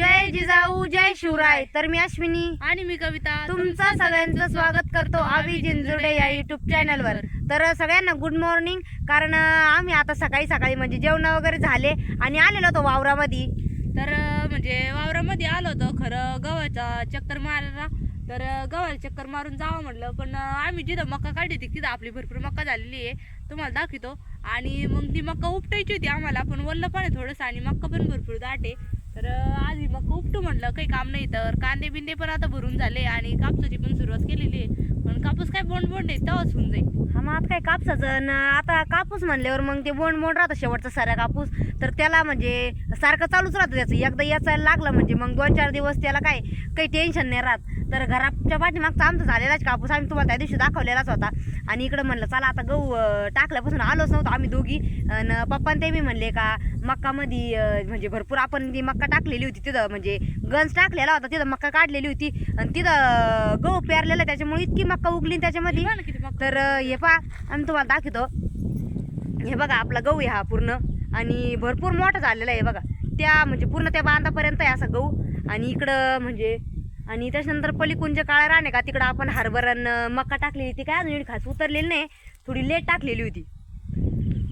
जय जिजाऊ जय शिवराय. तर मी अश्विनी. आणि मी कविता. तुमचं सगळ्यांचं स्वागत करतो आवी जिंजुर्डे या युट्यूब चॅनलवर तर सगळ्यांना गुड मॉर्निंग कारण आम्ही आता सकाळी सकाळी म्हणजे जेवण वगैरे झाले आणि आलेलो होतो वावरामध्ये. तर म्हणजे वावरामध्ये आलो होतो. खरं गव्हाचा चक्कर मारायला. तर गव्हाला चक्कर मारून जावं म्हटलं. पण आम्ही जिथं मक्का काढली होती तिथं आपली भरपूर मक्का झालेली आहे. तुम्हाला दाखवतो. आणि मग ती मक्का उपटायची होती आम्हाला. पण वल्ल पण आहे थोडंसं आणि मक्का पण भरपूर दाट आहे. तर आधी आज ही उपटू म्हटलं काही काम नाही तर. कांदे बिंदे पण आता भरून झाले आणि कापसाची पण सुरुवात केलेली आहे. पण कापूस काय बोंड बोंड आहे तेव्हाच होऊन जाईल. हा मग आता काय कापसाचं? न आता कापूस म्हणल्यावर मग ते बोंड बोंड राहतं शेवटचा सारा कापूस. तर त्याला म्हणजे सारखं चालूच राहतं त्याचं. एकदा याचायला लागलं म्हणजे मग दोन चार दिवस त्याला काय काही टेन्शन नाही राहत. तर घराच्या पाठीमागचा आमचा झालेलाच कापूस आम्ही तुम्हाला त्या दिवशी दाखवलेलाच होता. आणि इकडं म्हणलं चला आता गहू टाकल्यापासून आलोच नव्हतो आम्ही दोघी. आणि पप्पा ते बी म्हणले का मक्कामध्ये म्हणजे भरपूर आपण ती मक्का टाकलेली होती तिथं म्हणजे गंज टाकलेला होता तिथं मक्का काढलेली होती. आणि तिथं गहू पेरलेला त्याच्यामुळे इतकी मक्का उगली त्याच्यामध्ये. तर हे पहा आम्ही तुम्हाला दाखवतो. हे बघा आपला गहू आहे हा पूर्ण. आणि भरपूर मोठा झालेला आहे बघा. त्या म्हणजे पूर्ण त्या बांधापर्यंत आहे असा गहू. आणि इकडं म्हणजे आणि त्याच्यानंतर पलीकडून जे काळा राणे का? तिकडं आपण हरभरण मक्का टाकलेली ती काय अजून खास उतरलेली नाही. थोडी लेट टाकलेली होती.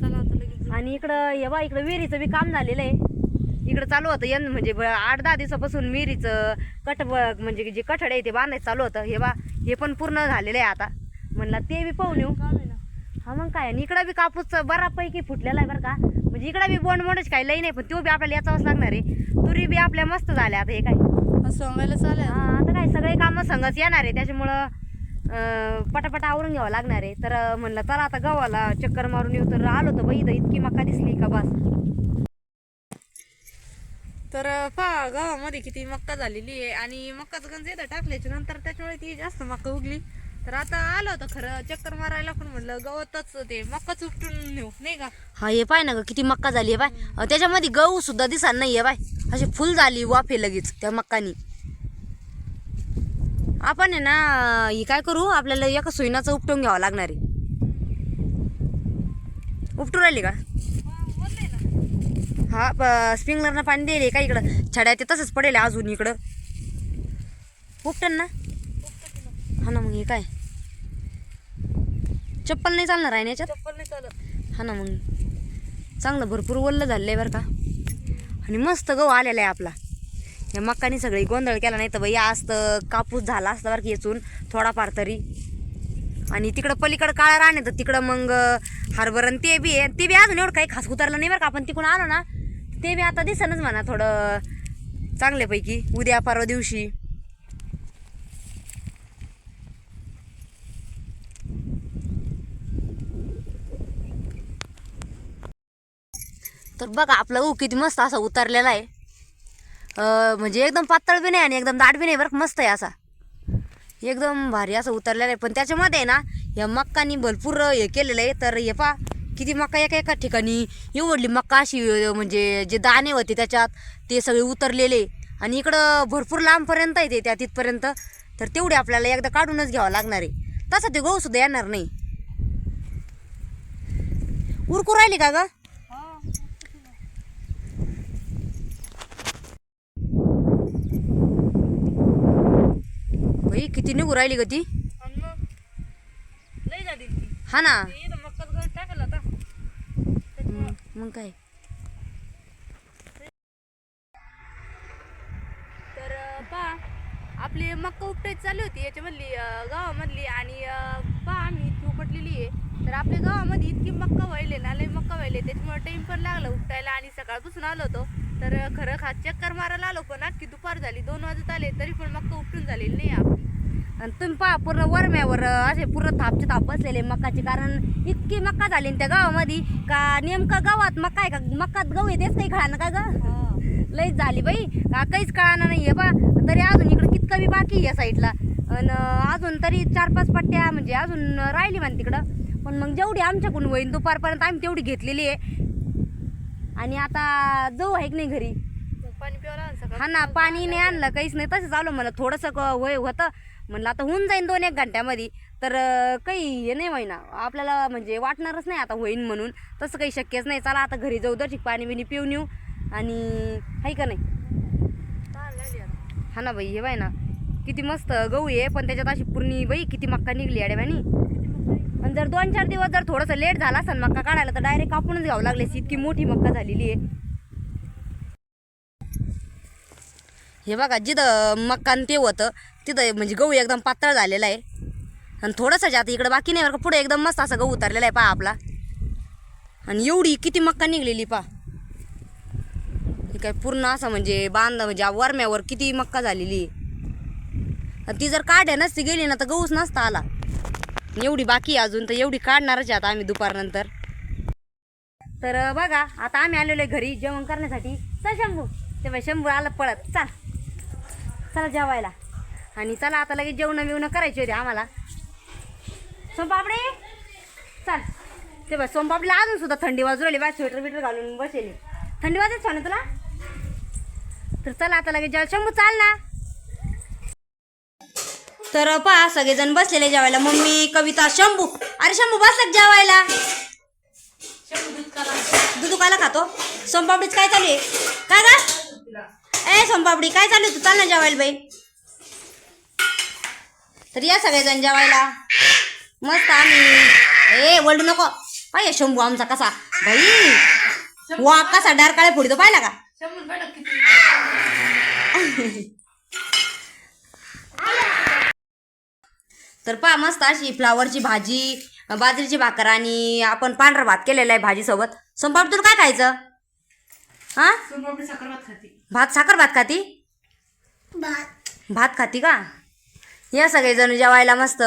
चला आता लगेच आणि इकडं हे बा इकडं विहिरीचं बी काम झालेलं आहे. इकडं चालू होतं यं म्हणजे ब- आठ दहा दिवसापासून विहिरीचं कट ब- म्हणजे जे कठड आहे ते बांधायचं चालू होतं. हे बा हे पण पूर्ण झालेलं आहे आता. म्हणला ते बी पाहून येऊ. काम आहे ना. हा मग काय आणि इकडं बी कापूस बऱ्यापैकी फुटलेला आहे बरं का. म्हणजे इकडं बी बोंड बोंडच काही लई नाही पण तो बी आपल्याला याचावंच लागणार आहे. तुरी बी आपल्या मस्त झाल्या आता हे काय. असं सांगायला चालेल हा आता काय सगळे कामं संगच येणार आहे त्याच्यामुळं अं, पटापट आवरून घ्यावं लागणार आहे. तर अं, म्हणलं चला आता गव्हाला चक्कर मारून येऊ. तर आलो तर बाई इथं इतकी मका दिसली का बस? तर पहा गावामध्ये किती मक्का झालेली आहे. आणि मक्काचं गंज येतं टाकल्याच्या नंतर त्याच्यामुळे ती जास्त मक्का उगली. तर आता आलं होतं खरं चक्कर मारायला पण म्हणलं गवतच ते मक्काच उपटून नेऊ नाही का? हा हे पाय ना ग किती मक्का झाली आहे बाय त्याच्यामध्ये गहू सुद्धा दिसार नाही आहे बाय अशी फुल झाली वाफे लगेच त्या मक्कानी. आपण आहे ना हे काय करू आपल्याला एका सोयीनाचं उपटून घ्यावं लागणार आहे. उपटू राहिली का? हा स्प्रिंकलरनं पाणी दिले का इकडं? छड्या ते तसंच पडेल अजून इकडं. उपटन ना? हा ना मग हे काय? चप्पल नाही चालणार आहे ना याच्यात? चप्पल नाही चालत. हा ना मग. चांगलं भरपूर ओल्लं झालेलं आहे बरं का. आणि मस्त गहू आलेला आहे आपला. या मक्कानी सगळी गोंधळ केला नाही तर बाई तर कापूस झाला असता बरं का येचून थोडाफार तरी. आणि तिकडं पलीकडं काळा राहणे तर तिकडं मग हरभरण ते बी आहे. ते बी अजून एवढं काही खास उतरलं नाही बरं का आपण तिकडून आलो ना. ते बी आता दिसनच म्हणा थोडं चांगल्यापैकी. उद्या परवा दिवशी. तर बघा आपला ऊ किती मस्त असा उतरलेला आहे. म्हणजे एकदम पातळ बी नाही आणि एकदम दाट बी नाही बरं मस्त आहे असा. एकदम भारी असं उतरलेलं आहे. पण त्याच्यामध्ये आहे ना या मक्कानी भरपूर हे केलेलं आहे. तर हे पा किती मक्का एका एका ठिकाणी एवढली मक्का अशी म्हणजे जे दाणे होते त्याच्यात ते सगळे उतरलेले आणि इकडं भरपूर लांबपर्यंत आहे ते त्या तिथपर्यंत. तर तेवढे आपल्याला एकदा काढूनच घ्यावं लागणार आहे. तसं ते गहू सुद्धा येणार नाही. उरकू राहिली का गं? बाई किती निघू राहिली ग ती? आणि मग? लई झाली ती. हा ना. ते इथं मक्काचं गंज टाकलं आता. त्याच्यामुळं मग काय? तर पहा आपली मक्का उपटायची चालू होती. याच्यामधली अं, गावामधली आणि पहा आम्ही इतकी उपटलेली आहे. तर आपल्या गावामध्ये इतकी मक्का व्हायले ना लई मक्का व्हायले. त्याच्यामुळे टाइम पण लागला उपटायला आणि सकाळपासून आलो होतो. तर खरं खात चक्कर मारायला आलो पण अख्खी दुपार झाली. दोन वाजत आले तरी पण मक्का उपटून झालेली नाही आपली. आणि तुम्ही पहा पूर्ण वरम्यावर असे पूर्ण थापचे थाप बसलेले मक्काचे कारण इतकी मक्का झाली ना त्या गावामध्ये का नेमका गावात मक्का आहे का? मक्कात गहू आहे तेच काही ना का ग? लईच झाली बाई. का काहीच कळाना नाही आहे बा. तरी अजून इकडं कितकं बी बाकी या साईडला. आणि अजून तरी चार पाच पट्ट्या म्हणजे अजून राहिली म्हण तिकडं. पण मग जेवढी आमच्याकडून होईन दुपारपर्यंत आम्ही तेवढी घेतलेली आहे. आणि आता जाऊ आहे की नाही घरी? पाणी प्यावं लागलं सकाळी हा ना पाणी नाही आणलं काहीच नाही. तसंच आलो मला थोडंसं क- वय होतं. म्हणलं आता होऊन जाईन दोन एक घंट्यामध्ये. तर अं, काही हे नाही होईना. आपल्याला म्हणजे वाटणारच नाही आता होईन म्हणून. तसं काही शक्यच नाही. चला आता घरी जाऊ दर्शिक पाणी बिणी पिऊन येऊ. आणि हाय का नाही? हा ना बाई हे बाय ना किती मस्त गहू आहे. पण त्याच्यात अशी पूर्ण बाई किती मक्का निघली अड्याबानी आणि जर दोन चार दिवस जर थोडंसं लेट झाला असेल मक्का काढायला तर डायरेक्ट कापूनच घ्यावं लागले. इतकी मोठी मक्का झालेली आहे. हे बघा जिथं मक्का ते होतं तिथं म्हणजे गहू एकदम पातळ झालेला आहे. आणि थोडंसं आता इकडं बाकी नाही बरं का पुढे एकदम मस्त असा गहू उतरलेला आहे पहा आपला. आणि एवढी किती मक्का निघलेली पहा. हे काय पूर्ण असं म्हणजे बांध म्हणजे वरम्यावर किती मक्का झालेली आहे. आणि ती जर काढ्या नसती गेली ना तर गहूच नसता आला. एवढी बाकी अजून तर एवढी काढणारच आहे आता आम्ही दुपारनंतर. तर बघा आता आम्ही आलेलो आहे घरी जेवण करण्यासाठी. चल शंभू. ते बाई शंभू आलं पळत. चाल. चला जेवायला. आणि चला आता लगेच जेवण बिवणं करायची होती आम्हाला. सोमपापडे चल. ते बघ सोमपापडीला अजून सुद्धा थंडी वाजू राहिली. बा स्वेटर बिटर घालून बसेली थंडी वाजत ना तुला? तर चला आता लगेच जेवायला. शंभू चाल ना. तर पहा सगळेजण बसलेले जेवायला. मम्मी कविता शंभू. अरे शंभू बसला का जेवायला. दूध काला खातो. सोमपापडीच काय चालू आहे? काय का ए सोमपापडी काय चालू आहे? तू चाल ना जेवायला बाई. तर या सगळेजण जेवायला. मस्त आम्ही. ए वळू नको. पाहिजे शंभू आमचा कसा. बाई वा कसा डार काळे फोडी तो पाहिला का? तर पहा मस्त अशी फ्लावरची भाजी बाजरीची भाकर आणि आपण पांढरा भात केलेला आहे भाजीसोबत. सोमपाप तुला काय खायचं? हा? भात साखर भात खाती? भात. खाती का? या सगळेजण जेवायला मस्त.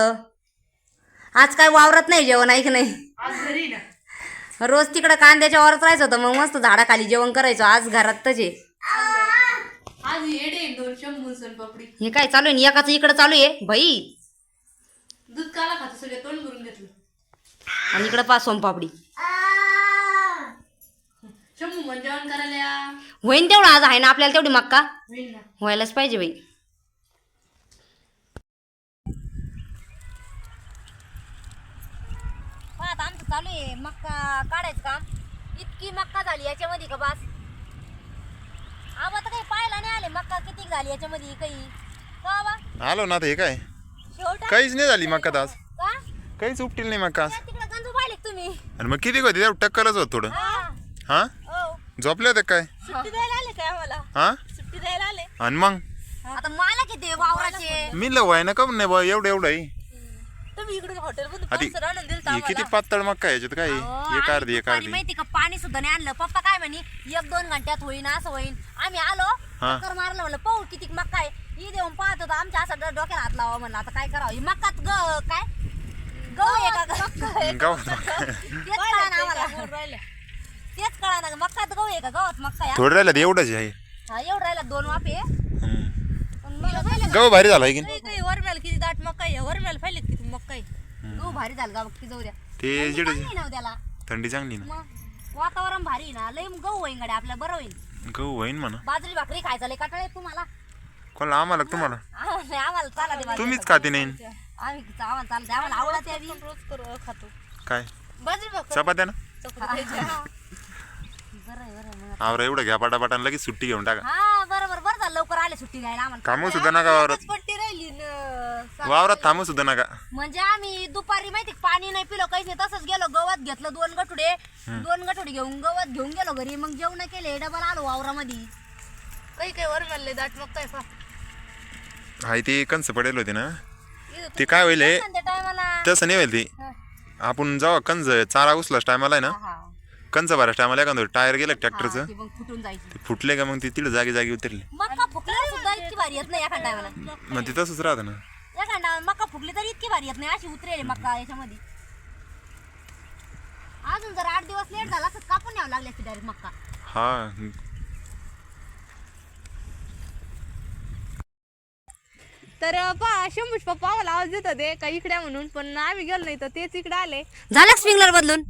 आज काय वावरत नाही जेवण ऐक नाही? रोज तिकडं कांद्याच्या वावरात राहायचं होतं मग मस्त झाडाखाली जेवण करायचो. आज घरात आहे. आज येडे दोन शंभर सोनपापडी. हे काय चालू आहे? एकाच इकडं चालू आहे? बाई. दूध काला खातो सगळे तोंड भरून घेतलं. आणि इकडं पा सोमपापडी शंभू जेवण करायला या. होईन तेवढं आज आहे ना आपल्याला तेवढी मक्का? होईल ना. व्हायलाच पाहिजे बाई. आता आमचं चालू आहे. मक्का काढायचं काम. इतकी मक्का झाली याच्यामध्ये का बास? आबा तर काही पाहायला नाही आले. मक्का किती झाली याच्यामध्ये काही? का बा आलो ना हे काय? काहीच नाही झाली मका आज काहीच उपटील नाही मका आज आणि मग किती होती? टक्कलच होत थोडं. हा. हा. झोपले होते काय? काय हा? आणि मग? आता मला किती वावराचे? मी लव आहे ना कम नाही बा एवढं एवढं आहे. आधी हे किती पातळ मका आहे याच्यात काय? एक अर्धी एक अर्धी. माहिती का? पाणी सुद्धा नाही आणलं. पप्पा काय म्हणे एक दोन घंट्यात होईन असं होईन. आम्ही आलो हा. मारलं म्हणलं पाहू किती मक्का आहे. ही देऊन पाहत होतो. आमच्या असं डो- डोक्याला हात लावा म्हणलं. आता काय करावं? ही मक्कात ग काय? गहू आहे का ग? गावात. तेच कळा ना आम्हाला. तेच कळा ना मक्कात गहू आहे का? गव्हात मक्का आहे. थोडं राहिलं तर एवढंच आहे. हा एवढं राहिला दोन वाफे. हम्म. पण मला झालं गहू भारी झाला आहे की काही वरमेल किती दाट मक्का आहे. वरमेल पाहिलेत किती आहे. गहू भारी झालं गाव की जाऊ द्या ते थंडी जिड चांगली ना त्याला. थंडी चांगली ना. मग वातावरण भारी आहे ना. लय गहू होईन गड्या आपल्या बरं होईल गहू होईन म्हणा. बाजरी भाकरी खायचा लय कटाळ आहे तुम्हाला कोणाला आम्हाला का तुम्हाला? आम्हाला नाही, आम्हाला चाला दे बाजरी तुम्हीच खाते नाही. आम्ही आम्हाला चालते आम्हाला आवडते आधी रोज करू खातो. काय? बाजरी भाकर. चपात्या ना? चपाती खायची. बरं आहे, बरं आहे मग. आवरा एवढं घ्या पाटापाटानं लगेच सुट्टी घेऊन टाका. हा बरोबर. बरं झालं लवकर आले सुट्टी घ्यायला आम्हाला. थांबू सुद्धा नका वावरात. पट्टी राहिली न वावरात थांबू सुद्धा नका. म्हणजे आम्ही दुपारी माहिती का, पाणी नाही पिलो काहीच नाही. तसंच गेलो गवत घेतलं दोन गठुडे. दोन गठुडे घेऊन गवत घेऊन गेलो घरी. मग जेवण केले डबल आलो वावरामध्ये. काही काही वरमेल लय दाट आहे पहा. हाय ते कंस पडेल होते ना. ते काय होईल हे? तसं नाही होईल ते. आपण जेव्हा कंज चारा उचलाच टायमाला आहे ना कंच भरायच्या टायमाला एखादं टायर गेलं ट्रॅक्टरचं मग फुटून जायची. ते फुटले का मग ते तिला जागी जागी उतरले. मक्का फुकल्यावर सुद्धा इतकी भारी येत नाही टायमाला. मग ते तसंच राहतं ना. एखाद टायमाला मक्का फुकली तरी इतकी भारी येत नाही अशी उतरेल मक्का याच्यामध्ये. अजून जर आठ दिवस लेट झाला तर कापून न्यावं लागले असते डायरेक्ट मक्का हा तर पहा शंभूच पप्पा आम्हाला आवाज देत होते का इकडे या म्हणून पण आम्ही गेलो नाही तर तेच इकडे आले. झालं स्प्रिंगलर बदलून?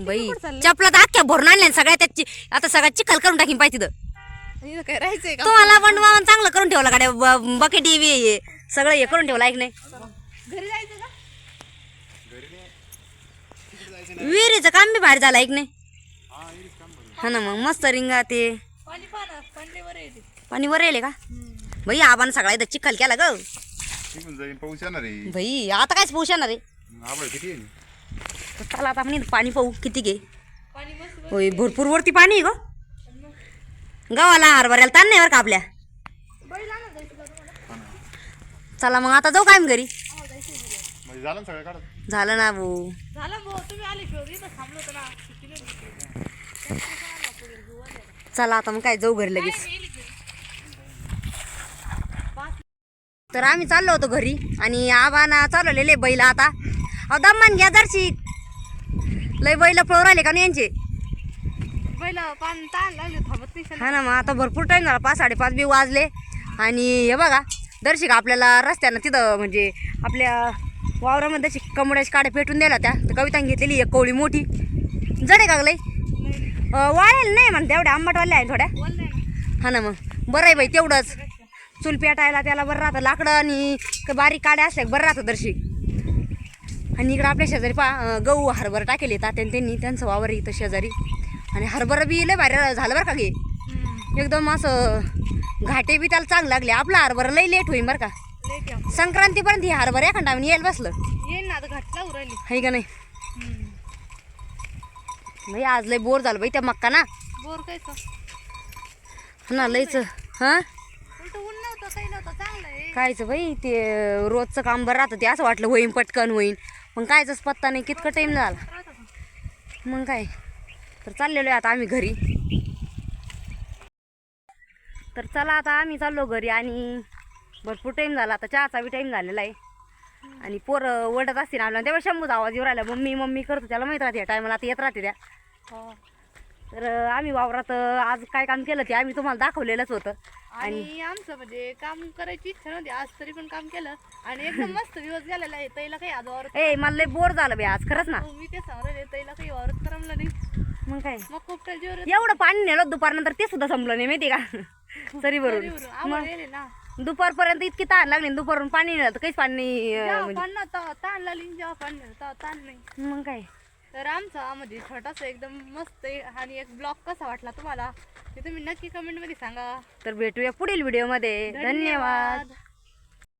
बाई चपला तर अख्ख्या भरून आणल्या सगळ्या त्याची आता सगळ्या चिखल करून टाकीन पाहिजे तिथं. इथं काय राहायचंय का? तुम्हाला पण मग चांगलं करून ठेवलं गाड्या बकेट हे सगळं हे करून ठेवलं ऐक नाही घरी जायचं का? विहिरीचं काम बी भारी झालं ऐक नाही हा ना मग मस्त रिंगा ते. पाणी पहा ना पाणी वर येते. पाणी वर येईल का. भाई आबान सगळा इथं चिखल केला ग. निघून जाईन पाऊस येणार आहे. भाई आता कायच पाऊस येणार आहे? आभाळ किती आहे? तर चला आता आपण इथं पाणी पाहू किती घे. पाणी मस्त होय भरपूर वरती पाणी आहे ग. गावाला हरभऱ्याला ताण नाही बरं का आपल्या? चला मग आता जाऊ काय मग घरी. म्हणजे झालं ना सगळं काढत? झालं ना भाऊ. झालं भाऊ तुम्ही आले शिवाय इथं थांबलो होतो ना. किती चला आता मग काय जाऊ घरी लगेच. तर आम्ही चाललो होतो घरी आणि आबाना चालवलेले बैल आता. अहो दम्मान घ्या दर्शी लय बैल पळू राहिले का नाही यांचे? पहिलं पाणी ताण लागले थांबत नाही हा ना मग आता भरपूर टाईम झाला. पाच साडेपाच बी वाजले. आणि हे बघा दर्शिक आपल्याला रस्त्यानं तिथं म्हणजे आपल्या वावरामध्ये अशी कमळाची काड्या पेटून दिल्या त्या तर कविताने घेतलेली एक कवळी मोठी. जड आहे का अं, वाळेल नाही म्हणते एवढ्या आंबटवाल्या आहे थोड्या. बोल हा ना मग. बरं आहे बाई तेवढंच. चूल पेटायला त्याला बरं राहतं लाकडं आणि बारीक काड्या असल्या बरं राहतं दर्शी. आणि इकडं आपल्या शेजारी पा गहू हरभरा टाकेले तात्याने त्यांनी त्यांचं वावर इथं शेजारी. आणि हरभरा बी लय भारी झालं बरं का गे. एकदम असं घाटे बी त्याला चांगलं लागले. आपला हरभरा लई लेट होईल बरं का. संक्रांतीपर्यंत हे हरभरा एखादा आम्ही यायला बसलं. येईन ना आता घातला उरायली आहे का नाही? बाई आज लय बोर झालं बाई त्या मक्का ना बोर कायचं? हा ना लयच. हां? नव्हतं चांगलं आहे कायचं बाई ते रोजचं काम बरं राहतं ते असं वाटलं होईन पटकन होईन. मग कायच पत्ता नाही कितकं टाईम झाला? मग काय? तर चाललेलो आहे आता आम्ही घरी. तर चला आता आम्ही चाललो घरी आणि भरपूर टाईम झाला आता चहाचा बी टाईम झालेला आहे. आणि पोरं ओढत असतील आपल्याला तेव्हा शंभूचा आवाज येऊ राहिला मम्मी मम्मी करतो त्याला माहीत राहते टायमाला आता येत राहते त्या. हो. तर आम्ही वावरात आज काय काम केलं ते आम्ही तुम्हाला दाखवलेलंच होतं. आणि आमचं म्हणजे काम करायची इच्छा नव्हती आज तरी पण काम केलं. आणि एकदम मस्त दिवस गेलेला आहे तैला काही आज वावरत ए मला लय बोर झालं बे आज खरंच ना. हो, मी ते सांगले तैला काही वावरत करमलं नाही. मग काय? मग खूप जीवर एवढं पाणी नेलं दुपारनंतर ते सुद्धा संपलं नाही माहिती का? सरी आवड येले ना. दुपारपर्यंत इतकी ताण लागली आणि दुपारून पाणी नेलं तर काहीच पाणी नाही अं, जेव्हा म्हणजे ताण लागली जेव्हा पाणी ताण नाही. मग काय? तर आमचा म्हणजे छोटासा एकदम मस्त आणि एक ब्लॉग कसा वाटला तुम्हाला ते तुम्ही नक्की कमेंटमध्ये सांगा. तर भेटूया पुढील व्हिडिओमध्ये धन्यवाद.